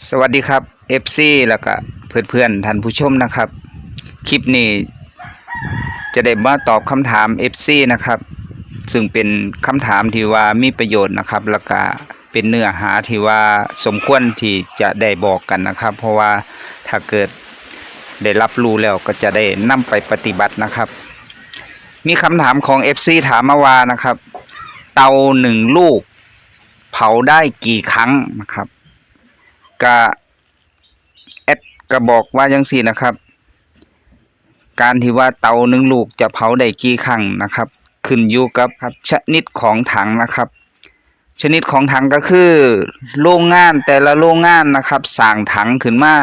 สวัสดีครับ FC แล้วก็เพื่อนๆท่านผู้ชมนะครับ คลิปนี้จะได้มาตอบคำถาม FC นะครับ ซึ่งเป็นคำถามที่ว่ามีประโยชน์นะครับ แล้วก็เป็นเนื้อหาที่ว่าสมควรที่จะได้บอกกันนะครับ เพราะว่าถ้าเกิดได้รับรู้แล้วก็จะได้นำไปปฏิบัตินะครับ มีคำถามของ FC ถามมาว่านะครับ เตาหนึ่งลูก เผาได้กี่ครั้งนะครับ กะแอดก็บอกว่าจังซี่นะครับ การที่ว่าเตาหนึ่งลูกจะเผาได้กี่ครั้งนะครับ ขึ้นอยู่กับครับชนิดของถังนะครับ ชนิดของถังก็คือ โรงงานแต่ละโรงงานนะครับสร้างถังขึ้นมา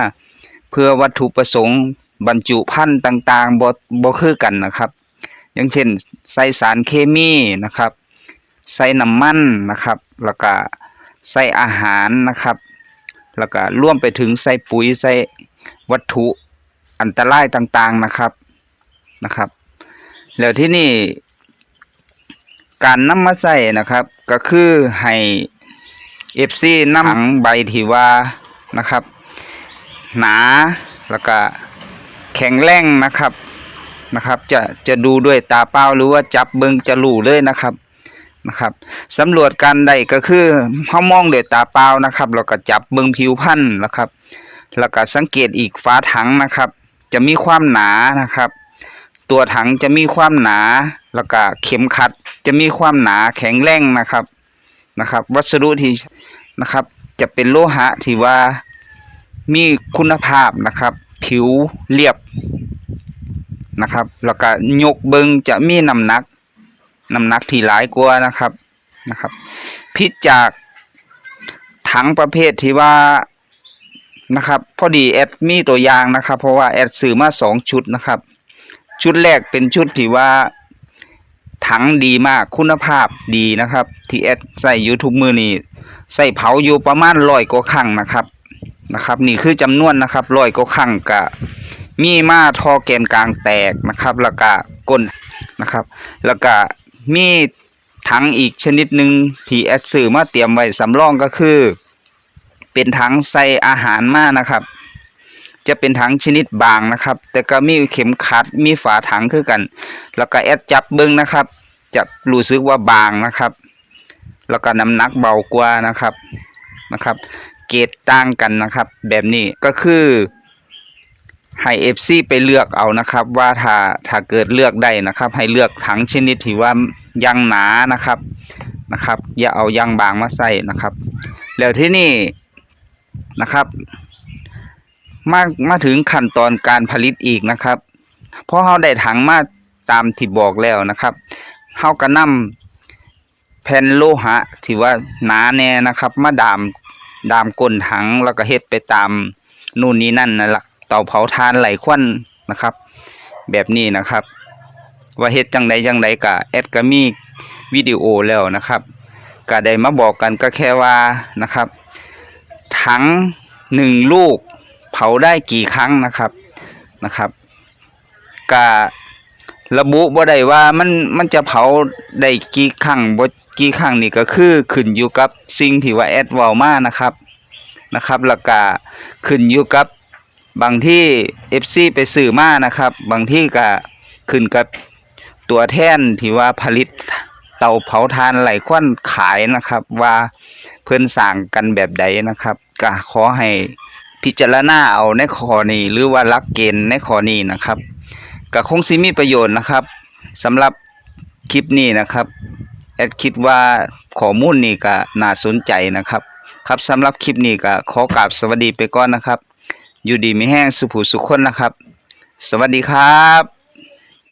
เพื่อวัตถุประสงค์บรรจุภัณฑ์ต่างๆบ่บ่คือกันนะครับ อย่างเช่นใส่สารเคมีนะครับ ใส่น้ำมันนะครับ แล้วก็ใส่อาหารนะครับ แล้วก็ร่วมไปถึงใส่ปุ๋ยใส่วัตถุอันตรายต่างๆนะครับนะครับ แล้วที่นี่การนำมาใส่นะครับ ก็คือให้ FC นำถังใบที่ว่านะครับ หนาแล้วก็แข็งแรงนะครับนะครับ จะจะดูด้วยตาเปล่าหรือว่าจับเบิงจะรู้เลยนะครับ นะครับสำรวจการใดก็คือเฮามองด้วยตาเปล่านะครับแล้วก็จับเบิ่งผิวพันธุ์นะครับ แล้วก็สังเกตอีกฝาถังนะครับ จะมีความหนานะครับ ตัวถังจะมีความหนา แล้วก็เข็มขัด จะมีความหนาแข็งแรงนะครับนะครับ วัสดุที่นะครับ จะเป็นโลหะที่ว่ามีคุณภาพนะครับ ผิวเรียบนะครับ แล้วก็ยกเบิงจะมีน้ำหนัก น้ำหนักที่หลายกว่านะครับนะครับ พิจจากถังประเภทที่ว่านะครับพอดีแอดมีตัวอย่างนะครับ เพราะว่าแอดซื้อมาสองชุดนะครับ ชุดแรกเป็นชุดที่ว่าถังดีมากคุณภาพดีนะครับ ที่แอดใส่ยูทุกมือนี่ใส่เผาอยู่ประมาณร้อยกว่าครั้งนะครับนะครับ นี่คือจำนวนนะครับร้อยกว่าครั้งกะมีมาทอแกนกลางแตกนะครับ แล้วก็ก้นนะครับ แล้วก็ มีถังอีกชนิดหนึ่งที่แอดซื้อมาเตรียมไว้สำรองก็คือ เป็นถังใส่อาหารมานะครับ จะเป็นถังชนิดบางนะครับ แต่ก็มีเข็มขัดมีฝาถังคือกัน แล้วก็แอดจับเบิ้งนะครับจะรู้สึกว่าบางนะครับ แล้วก็น้ำหนักเบากว่านะครับนะครับ เกรดต่างกันนะครับ แบบนี้ก็คือ ให้เอฟซีไปเลือกเอานะครับ ว่าถ้าถ้าเกิดเลือกได้นะครับ ให้เลือกถังชนิดที่ว่ายังหนานะครับนะครับ อย่าเอายางบางมาใส่นะครับ แล้วที่นี่นะครับ มามาถึงขั้นตอนการผลิตอีกนะครับเพราะเราได้ถังมาตามที่บอกแล้วนะครับเฮาก็นำแผ่นโลหะที่ว่าหนาแน่นะครับ มาดามดามก้นถังแล้วก็เฮ็ดไปตามนู่นนี่นั่นนั่นละ เตาเผาถ่านไหลควันนะครับ แบบนี้นะครับ ว่าเฮ็ดจังใดจังใดก็แอดก็มีวิดีโอแล้วนะครับก็ได้มาบอกกันก็แค่ว่านะครับถังหนึ่งลูกเผาได้กี่ครั้งนะครับนะครับก็ระบุบ่ได้ว่ามันมันจะเผาได้กี่ครั้งบ่กี่ครั้งนี่ก็คือขึ้นอยู่กับสิ่งที่ว่าแอดเว้ามานะครับนะครับแล้วก็ขึ้นอยู่กับ บางที่ FC ไปซื้อมานะครับ บางที่ก็ขึ้นกับตัวแท่นที่ว่าผลิตเตาเผาถ่านไหลควันขายนะครับ ว่าเพิ่นสร้างกันแบบใดนะครับก็ขอให้พิจารณาเอาในข้อนี้หรือว่าหลักเกณฑ์ในข้อนี้นะครับก็คงสิมีประโยชน์นะครับสำหรับคลิปนี้นะครับแอดคิดว่าข้อมูลนี้ก็น่าสนใจนะครับ ครับสำหรับคลิปนี้ก็ขอกราบสวัสดีไปก่อนนะครับ อยู่ดีมีแห้งสุขสุขคนนะครับ สวัสดีครับ